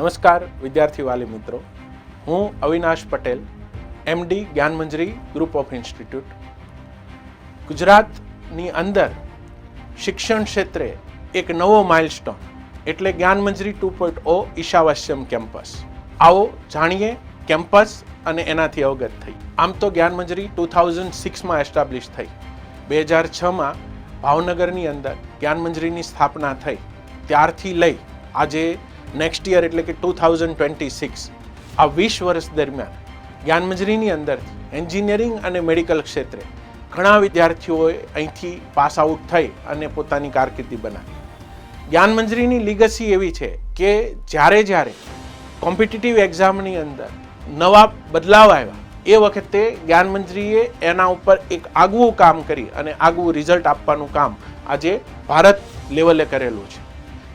નમસ્કાર, વિદ્યાર્થી વાલી મિત્રો. હું Avinash Patel MD Gyanmanjari group of institute ગુજરાતની અંદર શિક્ષણ ક્ષેત્રે એક નવો માઇલસ્ટોન એટલે Gyanmanjari two point O Ishavasyam campus. આવો જાણીએ કેમ્પસ અને એનાથી અવગત થઈ. આમ તો જ્ઞાનમંજરી ટુ થાઉઝન્ડ સિક્સમાં એસ્ટાબ્લિશ થઈ. બે હજાર છમાં ભાવનગરની અંદર જ્ઞાનમંજરીની સ્થાપના થઈ. ત્યારથી લઈ આજે નેક્સ્ટ યર એટલે કે ટુ થાઉઝન્ડ ટ્વેન્ટી સિક્સ આ વીસ વર્ષ દરમિયાન જ્ઞાનમંજરીની અંદર એન્જિનિયરિંગ અને મેડિકલ ક્ષેત્રે ઘણા વિદ્યાર્થીઓએ અહીંથી પાસ આઉટ થઈ અને પોતાની કારકિર્દી બનાવી. જ્ઞાનમંજરીની લીગસી એવી છે કે જ્યારે જ્યારે કોમ્પિટિટિવ એક્ઝામની અંદર નવા બદલાવ આવ્યા, એ વખતે જ્ઞાનમંજરીએ એના ઉપર એક આગવું કામ કરી અને આગવું રિઝલ્ટ આપવાનું કામ આજે ભારત લેવલે કરેલું છે.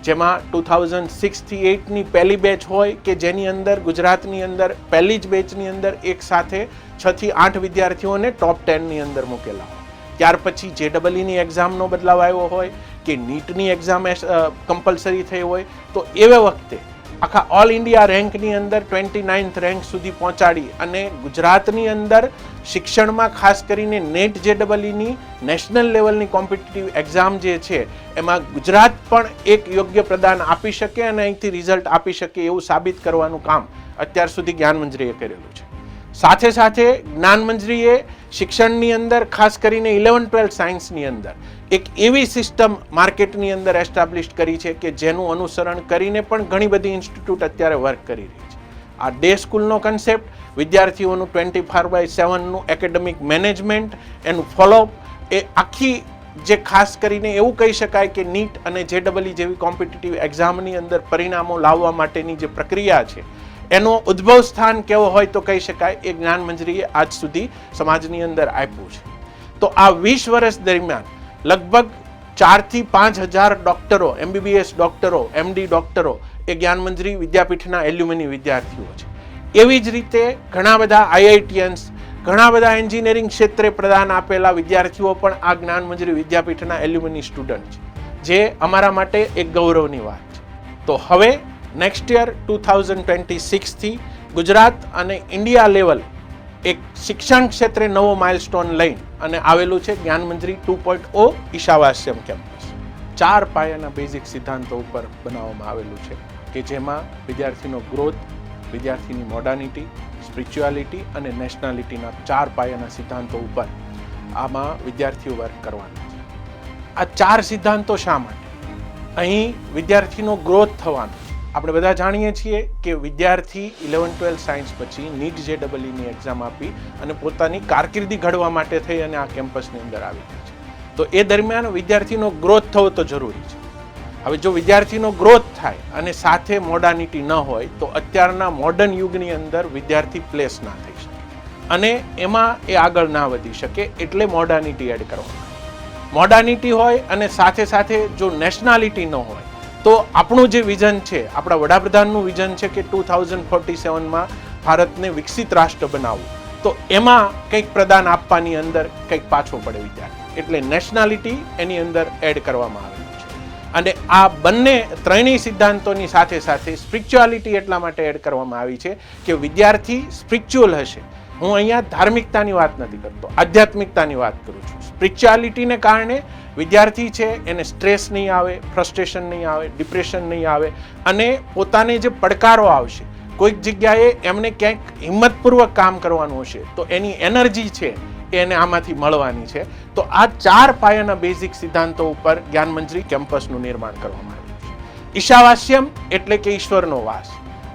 જેમાં ટુ થાઉઝન્ડ સિક્સથી એટની પહેલી બેચ હોય કે જેની અંદર ગુજરાતની અંદર પહેલી જ બેચની અંદર એક સાથે છથી આઠ વિદ્યાર્થીઓને ટોપ ટેનની અંદર મૂકેલા હોય. ત્યાર પછી જે ડબલઈની એક્ઝામનો બદલાવ આવ્યો હોય કે નીટની એક્ઝામ કમ્પલસરી થઈ હોય, તો એવે વખતે આખા ઓલ ઇન્ડિયા રેન્કની અંદર ટ્વેન્ટી નાઇન્થ રેન્ક સુધી પહોંચાડી અને ગુજરાતની અંદર શિક્ષણમાં ખાસ કરીને નેટ જે ડબલઈની નેશનલ લેવલની કોમ્પિટિટિવ એક્ઝામ જે છે, એમાં ગુજરાત પણ એક યોગ્ય પ્રદાન આપી શકે અને અહીંથી રિઝલ્ટ આપી શકે એવું સાબિત કરવાનું કામ અત્યાર સુધી જ્ઞાનમંજરીએ કરેલું છે. સાથે સાથે જ્ઞાનમંજરીએ શિક્ષણની અંદર, ખાસ કરીને ઇલેવન ટ્વેલ્થ સાયન્સની અંદર, એક એવી સિસ્ટમ માર્કેટની અંદર એસ્ટાબ્લિશ કરી છે કે જેનું અનુસરણ કરીને પણ ઘણી બધી ઇન્સ્ટિટ્યૂટ અત્યારે વર્ક કરી રહી છે. આ ડે સ્કૂલનો કન્સેપ્ટ વિદ્યાર્થીઓનું ટ્વેન્ટી ફાર બાય સેવનનું એકેડેમિક મેનેજમેન્ટ એનું ફોલોઅપ એ આખી જે ખાસ કરીને એવું કહી શકાય કે નીટ અને જેડબલી જેવી કોમ્પિટિટિવ એક્ઝામની અંદર પરિણામો લાવવા માટેની જે પ્રક્રિયા છે એનો ઉદ્ભવ સ્થાન કેવો હોય તો કહી શકાય, એ જ્ઞાન મંજરીએ આજ સુધી સમાજની અંદર આપ્યું છે. તો આ વીસ વર્ષ દરમિયાન લગભગ ચારથી પાંચ હજાર ડૉક્ટરો, એમબીબીએસ ડૉક્ટરો, એમડી ડોક્ટરો એ જ્ઞાનમંજરી વિદ્યાપીઠના એલ્યુમિની વિદ્યાર્થીઓ છે. એવી જ રીતે ઘણા બધા આઈઆઈટીએન્સ, ઘણા બધા એન્જિનિયરિંગ ક્ષેત્રે પ્રદાન આપેલા વિદ્યાર્થીઓ પણ આ જ્ઞાનમંજરી વિદ્યાપીઠના એલ્યુમિની સ્ટુડન્ટ છે, જે અમારા માટે એક ગૌરવની વાત છે. તો હવે next year two thousand twenty સિક્સથી Gujarat અને ઇન્ડિયા લેવલ એક શિક્ષણ ક્ષેત્રે નવો માઇલસ્ટોન લઈને અને આવેલું છે Gyanmanjari two point O Ishavasyam campus ચાર પાયાના બેઝિક સિદ્ધાંતો ઉપર બનાવવામાં આવેલું છે કે જેમાં વિદ્યાર્થીનો ગ્રોથ વિદ્યાર્થીની મોડર્નિટી સ્પિરિચ્યુઆલિટી અને નેશનાલિટીના ચાર પાયાના સિદ્ધાંતો ઉપર આમાં વિદ્યાર્થીઓ વર્ક કરવાના છે. આ ચાર સિદ્ધાંતો શા માટે? અહીં વિદ્યાર્થીનો ગ્રોથ થવાનો આપણે બધા જાણીએ છીએ કે વિદ્યાર્થી ઇલેવન ટ્વેલ્થ સાયન્સ પછી નીટ જે ડબલઈની એક્ઝામ આપી અને પોતાની કારકિર્દી ઘડવા માટે થઈ અને આ કેમ્પસની અંદર આવી ગઈ છે. તો એ દરમિયાન વિદ્યાર્થીનો ગ્રોથ થવો તો જરૂરી છે. હવે જો વિદ્યાર્થીનો ગ્રોથ થાય અને સાથે મોડર્નિટી ન હોય, તો અત્યારના મોડર્ન યુગની અંદર વિદ્યાર્થી પ્લેસ ના થઈ શકે. અને એમાં એ આગળ ના વધી શકે એટલે મોડર્નિટી એડ કરવાનું. મોડર્નિટી હોય અને સાથે સાથે જો નેશનાલિટી ન હોય તો આપણું જે વિઝન છે, આપણા વડાપ્રધાનનું વિઝન છે કે ટુ થાઉઝન્ડ ફોર્ટી સેવનમાં ભારતને વિકસિત રાષ્ટ્ર બનાવવું. તો એમાં કંઈક પ્રદાન આપવાની અંદર કંઈક પાછો પડે વિદ્યાર્થી એટલે નેશનાલિટી એની અંદર એડ કરવામાં આવેલું છે. અને આ બંને ત્રણેય સિદ્ધાંતોની સાથે સાથે સ્પિરિચ્યુઆલિટી એટલા માટે એડ કરવામાં આવી છે કે વિદ્યાર્થી સ્પિરિચ્યુઅલ હશે. હું અહીંયા ધાર્મિકતાની વાત નથી કરતો, આધ્યાત્મિકતાની વાત કરું છું. સ્પિરિચ્યુઆલિટીને કારણે વિદ્યાર્થી છે, એને સ્ટ્રેસ નહીં આવે, ફ્રસ્ટ્રેશન નહીં આવે, ડિપ્રેશન નહીં આવે, અને પોતાને જે પડકારો આવશે, કોઈક જગ્યાએ એમને ક્યાંક હિંમતપૂર્વક કામ કરવાનું હશે, તો એની એનર્જી છે એને આમાંથી મળવાની છે. તો આ ચાર પાયાના બેઝિક સિદ્ધાંતો ઉપર જ્ઞાનમંજરી કેમ્પસનું નિર્માણ કરવામાં આવ્યું છે. ઈશાવાસ્યમ એટલે કે ઈશ્વરનો વાસ.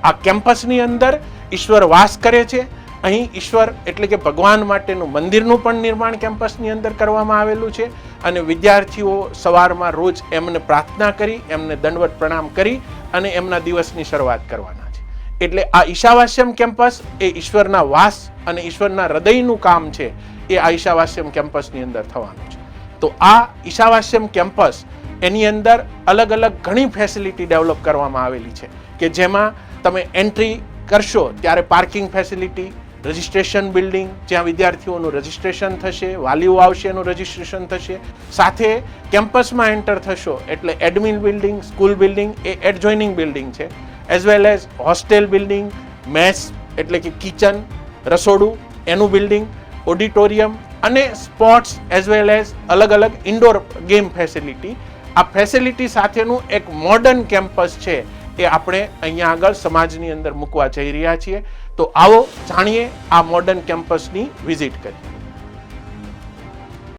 આ કેમ્પસની અંદર ઈશ્વર વાસ કરે છે અહીં ઈશ્વર એટલે કે ભગવાન માટેનું મંદિરનું પણ નિર્માણ કેમ્પસની અંદર કરવામાં આવેલું છે અને વિદ્યાર્થીઓ સવારમાં રોજ એમને પ્રાર્થના કરી, એમને દંડવત પ્રણામ કરી અને એમના દિવસની શરૂઆત કરવાના છે. એટલે આ ઈશાવાસ્યમ કેમ્પસ એ ઈશ્વરના વાસ અને ઈશ્વરના હૃદયનું કામ છે એ આ ઈશાવાસ્યમ કેમ્પસની અંદર થવાનું છે. તો આ ઈશાવાસ્યમ કેમ્પસ એની અંદર અલગ અલગ ઘણી ફેસિલિટી ડેવલપ કરવામાં આવેલી છે કે જેમાં તમે એન્ટ્રી કરશો ત્યારે પાર્કિંગ ફેસિલિટી રજિસ્ટ્રેશન બિલ્ડિંગ, જ્યાં વિદ્યાર્થીઓનું રજિસ્ટ્રેશન થશે, વાલીઓ આવશે, એનું રજિસ્ટ્રેશન થશે. સાથે કેમ્પસમાં એન્ટર થશો, એટલે એડમિન બિલ્ડિંગ, સ્કૂલ બિલ્ડિંગ, એ એડજોઇનિંગ બિલ્ડિંગ છે. As well as hostel building, mess, એટલે કે કિચન, રસોડું, એનું બિલ્ડિંગ, ઓડિટોરિયમ અને સ્પોર્ટ્સ, એઝ વેલ એઝ અલગ અલગ ઇન્ડોર ગેમ ફેસિલિટી. આ ફેસિલિટી સાથેનું એક મોડર્ન કેમ્પસ છે, એ આપણે અહીંયા આગળ સમાજની અંદર મૂકવા જઈ રહ્યા છીએ. તો આવો જાણીએ આ મોડર્ન કેમ્પસની વિઝિટ કરી